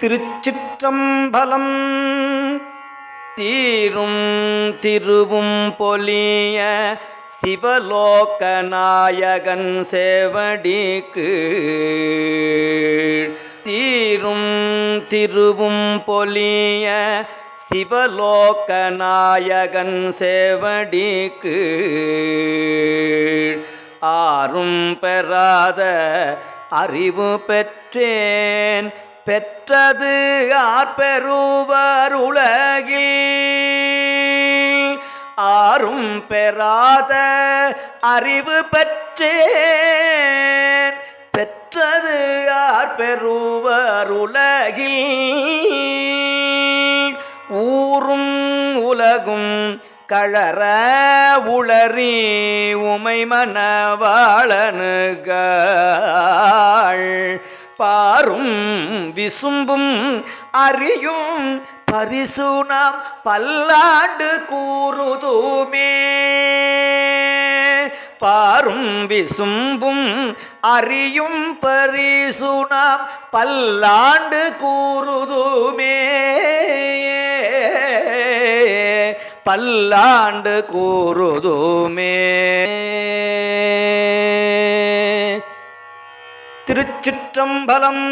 திருச்சிற்றம்பலம் தீரும் திருவும் பொலிய சிவலோகநாயகன் சேவடிக்கு. தீரும் திருவும் பொலிய சிவலோகநாயகன் சேவடிக்கு. ஆரும் பெறாத அறிவு பெற்றேன். பெற்றது ஆர்பெறுவர் உலகில். ஆறும் பெறாத அறிவு பெற்றேன். பெற்றது ஆர்பெறுவர் உலகில். ஊரும் உலகும் களர உளறி உமை மனவாளனுகள். பாரும் விசும்பும் அறியும் பரிசு நாம் பல்லாண்டு கூறுதுமே. பாரும் விசும்பும் அறியும் பரிசு நாம் பல்லாண்டு கூறு பல்லாண்டு கூறுதுமே. திருச்சிற்றம்பலம்